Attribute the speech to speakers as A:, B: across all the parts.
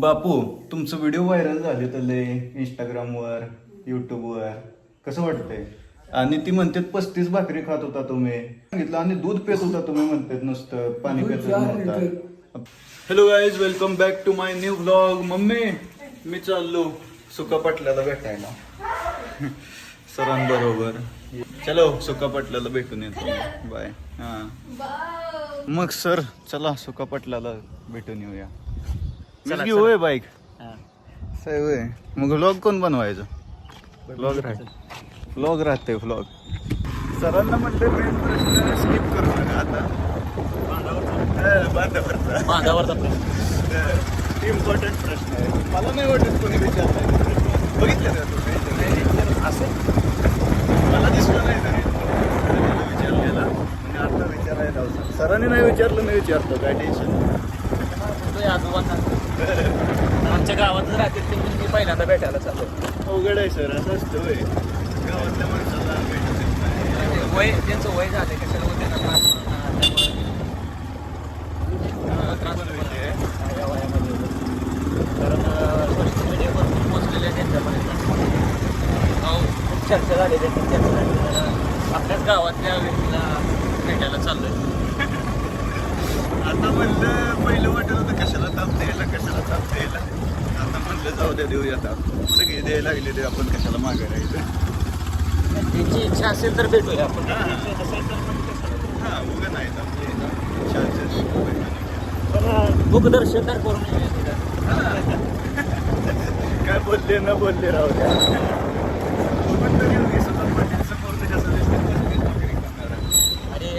A: बापू तुमचं video viral झाले तर इंस्टाग्रामवर युट्यूबवर कसं वाटतंय? आणि ती म्हणतात पस्तीस भाकरी खात होता तुम्ही. सांगितलं आणि दूध पेत होता तुम्ही म्हणतात नुसतं पाणी पेत नव्हता. Hello guys welcome back to my new blog mummy मी चाललो सुका पाटल्याला भेटायला. सरांबरोबर. चलो सुका पाटल्याला भेटून येतो. बाय हा. मग सर चला सुका पाटल्याला भेटून येऊया. घेऊ होय बाईक. सय होय. मग व्लॉग कोण बनवायचं? व्लॉग राहते. व्लॉग राहते व्लॉग सरांना म्हणते मेन प्रश्न स्किप करू नका आता. बांधावरचा.
B: बांधावरचा प्रश्न.
A: इम्पॉर्टंट प्रश्न आहे. मला नाही वाटत कोणी विचारलाय बघितलं का तुम्ही? असं? मला दिसलं नाही तरी सरांनी विचारलेला? म्हणजे आता विचारायला होता सरांनी नाही विचारलं मी विचारतो. काय टेन्शन
B: तो आजोबांना आमच्या गावातच राहते ते मी पहिल्यांदा भेटायला चाललो
A: अवघड आहे सर असं असतं होय गावातल्या माणसाला भेटू.
B: वय त्यांचं वय झालं कशाला होते ना त्रास
A: आहे.
B: या वयामध्ये. कारण सोशल मीडियावर पोहोचलेले आहे त्यांच्यापर्यंत अहो, खूप चर्चा झाली त्यांची चर्चा झाली तर आपल्याच गावातल्या व्यक्तीला भेटायला चाललोय
A: आता म्हणलं पहिलं वाटत होतं कशाला ताप द्यायला कशाला ताप द्यायला आता म्हणलं जाऊ द्या देऊया ताप सगळे द्यायला लागले ते आपण कशाला मागे राहायचं
B: त्यांची इच्छा असेल तर भेटूया आपण. इच्छा?
A: हा उगं नाही ताप द्यायला चार्जेस
B: पण मुखदर्शन तर करून.
A: काय बोलले न बोलले राहू द्या.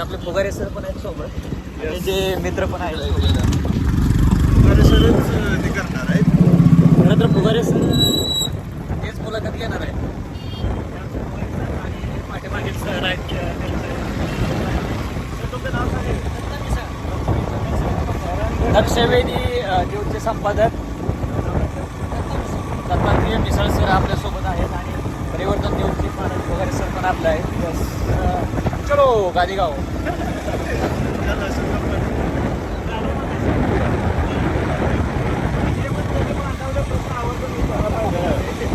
B: आपले फुगारे सर पण आहेत सोबत. त्यांचे मित्र पण आहेत.
A: बरं सरच ते करणार आहेत.
B: खरं तर फुगारे सर तेच मुलाखत घेणार आहेत. आणि पाठीमागे सर आहेत. दक्षवेदी न्यूजचे संपादक. दत्तात्रेय मिसळ सर आपल्यासोबत आहेत आणि परिवर्तन न्यूजचे पण वगैरे सर पण आपलं आहे चलो गादीगाव.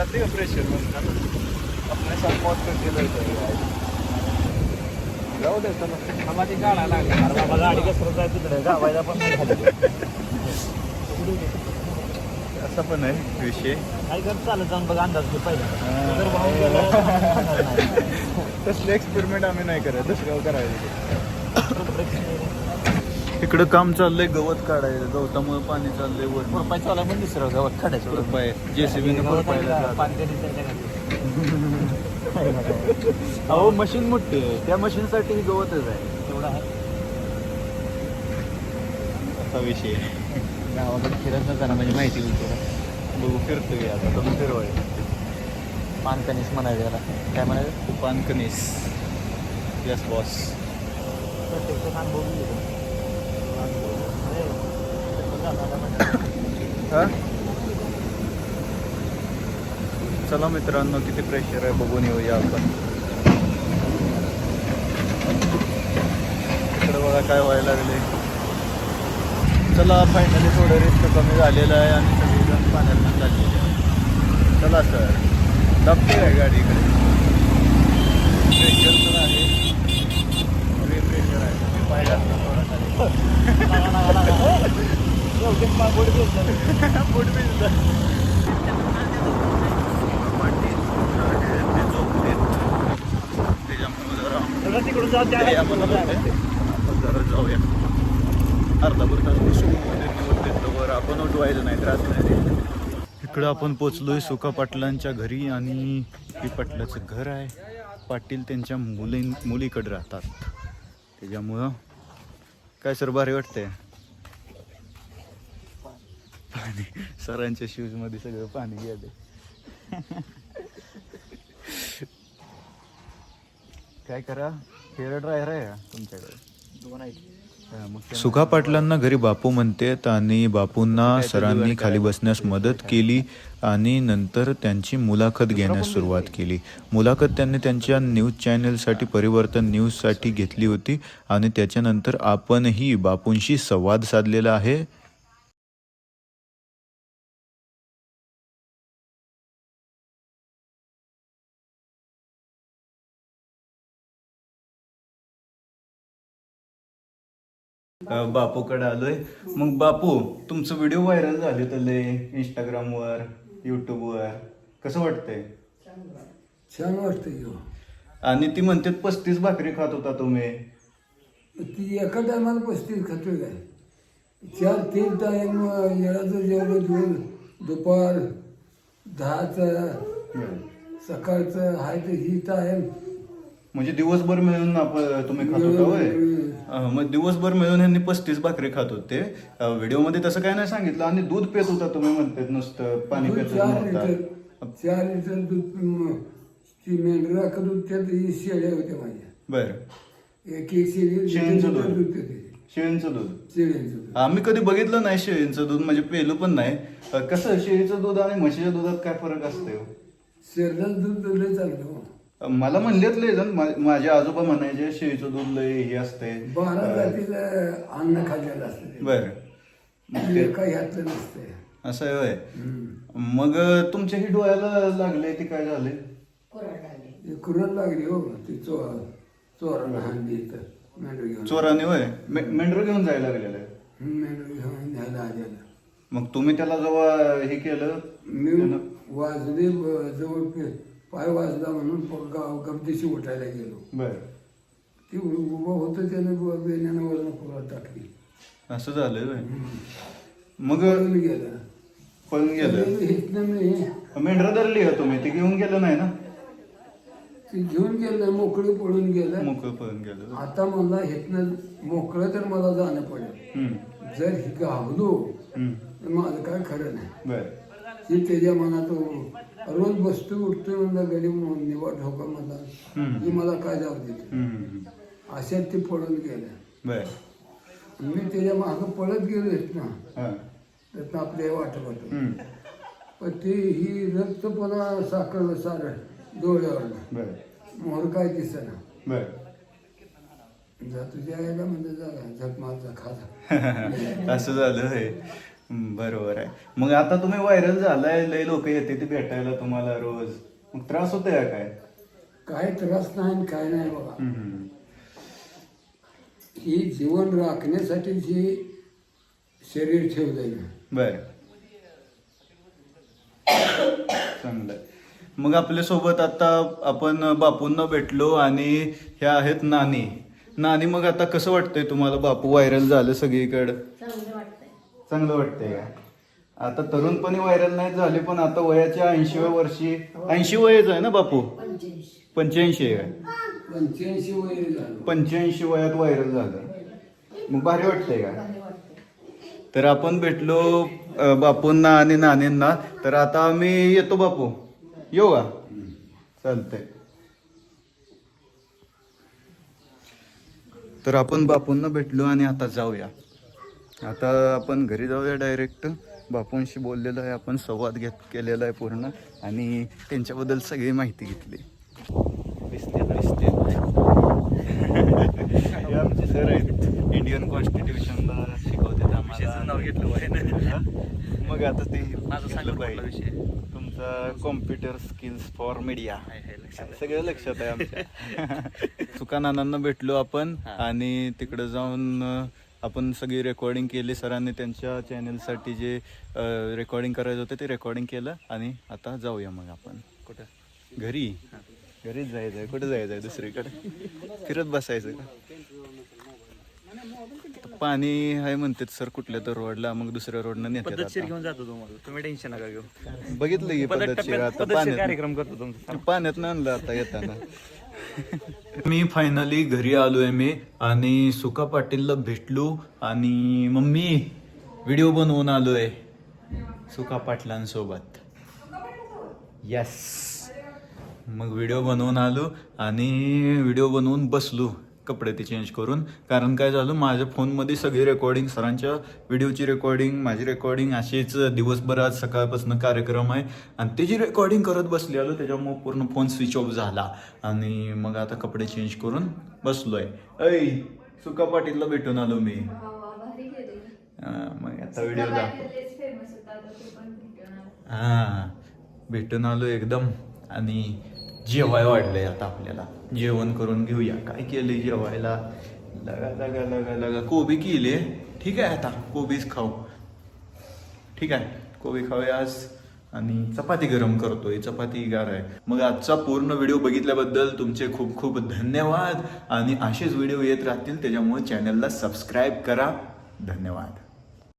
A: जाते का प्रेशर आपल्या साथ मौत कर केलं होतं. जाऊ दे चला.
B: आम्हाला गाडा लागली. अरे बाबा गाडी कसं जाय तिकडे. गावायला पण नाही खाली.
A: असा पण आहे विषय.
B: काय कर चालत जाऊन बघा अंदाज घे पहिला. जर वाहून गेलं तर होणार नाही.
A: तसलं एक्सपेरिमेंट आम्ही नाही करत. दुसऱ्यावर करायचं इकडं काम चाललंय गवत काढायचं गवतामुळे पाणी चाललंय वर.
B: चालू म्हणजे दुसरं गवत काढायचं.
A: रुपये जेसीबीने खुरपायला अहो मशीन मोठी आहे. त्या मशीनसाठी ही गवतच आहे.
B: तेवढं
A: असा विषय
B: गावाकडे फिरत जरा म्हणजे माहिती होईल तुला.
A: बघू फिरतोय आता. तुम्ही फिरवाय
B: पानकणीस म्हणायचं त्याला. काय म्हणायचं?
A: पानकनीस यस बॉस
B: प्रत्यक्ष
A: चला मित्रांनो किती प्रेशर आहे बघून येऊया आपण. इकडे बघा काय व्हायला लागले चला फायनली थोडं रिस्क कमी झालेलं आहे आणि सगळेजण पाण्यात चाललेले आहे चला सर दाबते आहे गाडी इकडे? प्रेशर तर आहे. प्रेशर आहे. तुम्ही जरा जाऊया अर्धापूर भर तास बसून आपण उठवायचं नाही त्रास नाही इकडं आपण पोचलोय सुका पाटलांच्या घरी आणि पी पाटलाचं घर आहे. पाटील त्यांच्या मुली मुलीकडे राहतात. त्याच्यामुळं काय सर भारी वाटतंय. पाणी. सरांच्या शूजमध्ये सगळं पाणी गेले काय करा? हेअर ड्रायर आहे का तुमच्याकडे.
B: दोन आहेत.
C: सुखा पाटलांना घरी बापू म्हणतेत आणि बापूंना सरांनी खाली बसण्यास मदत केली आणि नंतर त्यांची मुलाखत घेण्यास सुरुवात केली. मुलाखत त्यांनी त्यांच्या न्यूज चॅनलसाठी परिवर्तन न्यूजसाठी घेतली होती आणि त्याच्यानंतर आपणही बापूंशी संवाद साधलेला आहे.
A: बापूकडे आलोय. मग बापू तुमचं व्हिडिओ व्हायरल झाले तर लय इंस्टाग्रामवर युट्यूबवर कसं वाटतंय?
D: छान वाटतं की हो.
A: आणि ती म्हणते पस्तीस भाकरी खात होता तुम्ही.
D: ती एका टायमाला पस्तीस खातोय काय? चार तीन टाइम येळाचं जेवण घेऊन दुपार दहाचं सकाळचं आहे तर ही टाइम
A: म्हणजे दिवसभर मिळून आपण तुम्ही खात होता होय? मग दिवसभर मिळून ह्यांनी पस्तीस भाकरी खात होते. व्हिडिओमध्ये तसं काय नाही सांगितलं. आणि दूध पेत होता तुम्ही म्हणतात नुसतं पाणी पेत
D: चार
A: नव्हता
D: लिटर चार लिटर दूध म, ती मेंढरा दूध त्यात शेळ्या होत्या माझ्या.
A: बर.
D: एक एक शेळी
A: शेळीचं दूध. शेळींचं दूध.
D: शेळ्यांचं दूध.
A: आम्ही कधी बघितलं नाही शेळीचं दूध म्हणजे पेलो पण नाही. कसं शेळीचं दूध आणि म्हशीच्या दुधात काय फरक असतंय? हो?
D: शेरडाचं दूध लय चांगलं हो.
A: मला म्हणलेत लय जण मा- माझे आजोबा म्हणायचे शेळीचं दूध लय हे असते
D: बारा जातीचं अन्न खाल्लेलं असतं.
A: बर.
D: ते काही ह्यातलं नसतंय.
A: असं आहे होय. मग अं, तुमच्या ही डोळ्याला लागले ते काय झाले
D: कुरण लागली हो ती चोर चोराला इथं मेंढर घेऊन.
A: चोराने होय? मे- मेंढरं घेऊन जायला लागलेलं.
D: मेंढर घेऊन न्यायला आलेला
A: मग तुम्ही त्याला जेव्हा हे केलं
D: मी ब- जवळ पे- पाय वाजला म्हणून गाव गमतीशी उठायला गेलो.
A: बर.
D: ती उभं होतं त्यानं बेण्यानं वरण पुरा टाकली.
A: असं झालं मग
D: गेला.
A: पळून गेलं. मेंढरं धरली का तुम्ही? ती घेऊन गेलं नाही ना?
D: ती घेऊन गेलं मोकळी पळून गेलं.
A: मोकळं पळून गेलं.
D: आता मला इथनं मोकळं तर मला जाणं पडेल. जर ही
A: हम्म.
D: तर माझं काय खरं नाही.
A: बर.
D: ही त्याच्या मनात रोज बसतो उठतो म्हणलं गडी निवड ठोका मला. ही मला काय जाऊ देते अशात ती पळून गेल्या. मी त्याच्या मागं पळत गेलो ना.
A: हा.
D: तर आपल्या वाटत होतं
A: हम्म,
D: पण ती ही रक्तपणा साखर सार डोळ्यावर मोहर काय दिसेना. तुझ्या आईला म्हणजे जा झक माझा खाजा
A: असं झालं बरोबर आहे. मग आता तुम्ही व्हायरल झालाय लय लोक येते ते भेटायला तुम्हाला रोज. मग त्रास होतोय का काय?
D: काय त्रास नाही आणि काय नाही बघा.
A: हम्म.
D: ही जीवन राखण्यासाठी जी शरीर ठेवलंय ना.
A: बर. चांगलं. आहे. मग आपल्यासोबत आता आपण बापूंना भेटलो आणि ह्या आहेत नानी. नानी मग आता कसं वाटतंय तुम्हाला बापू व्हायरल झालं सगळीकडं?
E: चांगलं
A: चांगलं वाटतंय का? आता तरुणपणी व्हायरल नाही झाले पण आता वयाच्या ऐंशीव्या वर्षी ऐंशी वयच आहे ना बापू?
E: पंच्याऐंशी
A: आहे
D: पंच्याऐंशी वय झालं.
A: पंच्याऐंशी वयात व्हायरल झालं. मग भारी वाटतंय का? तर आपण भेटलो बापूंना आणि नानींना. तर आता आम्ही येतो बापू. येऊ का? चालतंय. तर आपण बापूंना भेटलो आणि आता जाऊया. आता आपण घरी जाऊया डायरेक्ट बापूंशी बोललेलो आहे आपण संवाद घेत केलेला आहे पूर्ण. आणि त्यांच्याबद्दल सगळी माहिती घेतली. दिसते दिसते. आमचे सर आहेत. इंडियन कॉन्स्टिट्यूशनला शिकवतात आम्हाला. नाव घेतलं मग आता ते
B: माझं सांगा
A: घेतलं
B: कुठला
A: पाहिजे.
B: विषय?
A: तुमचा कॉम्प्युटर स्किल्स फॉर मीडिया सगळं लक्षात आहे आमच्या. सुकानानांना भेटलो आपण. आणि तिकडे जाऊन आपण सगळी रेकॉर्डिंग केली सरांनी त्यांच्या चॅनलसाठी जे रेकॉर्डिंग करायचं होतं ते रेकॉर्डिंग केलं आणि आता जाऊया मग आपण.
B: कुठं?
A: घरी. घरीच जायचं आहे कुठे जायचं आहे दुसरीकडे? फिरत बसायचं का पाणी आहे म्हणतात सर कुठल्या तर रोडला मग दुसऱ्या रोडनं नेतात.
B: घेऊन जातो तुम्हाला. तुम्ही टेन्शन नका घेऊ.
A: बघितलं की
B: पद्धत
A: पद्धतशीर आता. पाण्यात
B: कार्यक्रम करतो तुमचा.
A: पाण्यात आणलं आता येताना. मी फायनली घरी आलोय मी आणि सुका पाटीलला भेटलो आणि मम्मी व्हिडिओ बनवून आलोय सुका पाटलांसोबत. यस मग व्हिडिओ बनवून आलो आणि व्हिडिओ बनवून बसलो. कपडे ते चेंज करून. कारण काय झालं माझ्या फोनमध्ये सगळी रेकॉर्डिंग सरांच्या व्हिडिओची रेकॉर्डिंग माझी रेकॉर्डिंग अशीच दिवसभर आज सकाळपासून कार्यक्रम आहे. आणि त्याची रेकॉर्डिंग करत बसली आलो त्याच्यामुळे पूर्ण फोन स्विच ऑफ झाला. आणि मग आता कपडे चेंज करून बसलोय. ऐ सुका पाटीलला भेटून आलो मी. मग आता व्हिडिओ दाखव. हा भेटून आलो एकदम. आणि जेवाय वाढलंय आता आपल्याला. जेवण करून घेऊया. काय केलंय जेवायला? लगा लगा लगा लगा. कोबी केली ठीक आहे आता कोबीच खाऊ. ठीक आहे कोबी खाऊया आज. आणि चपाती गरम करतोय चपाती गार आहे. मग आजचा पूर्ण व्हिडिओ बघितल्याबद्दल तुमचे खूप खूप धन्यवाद. आणि असेच व्हिडिओ येत राहतील त्याच्यामुळे चॅनलला सबस्क्राईब करा. धन्यवाद.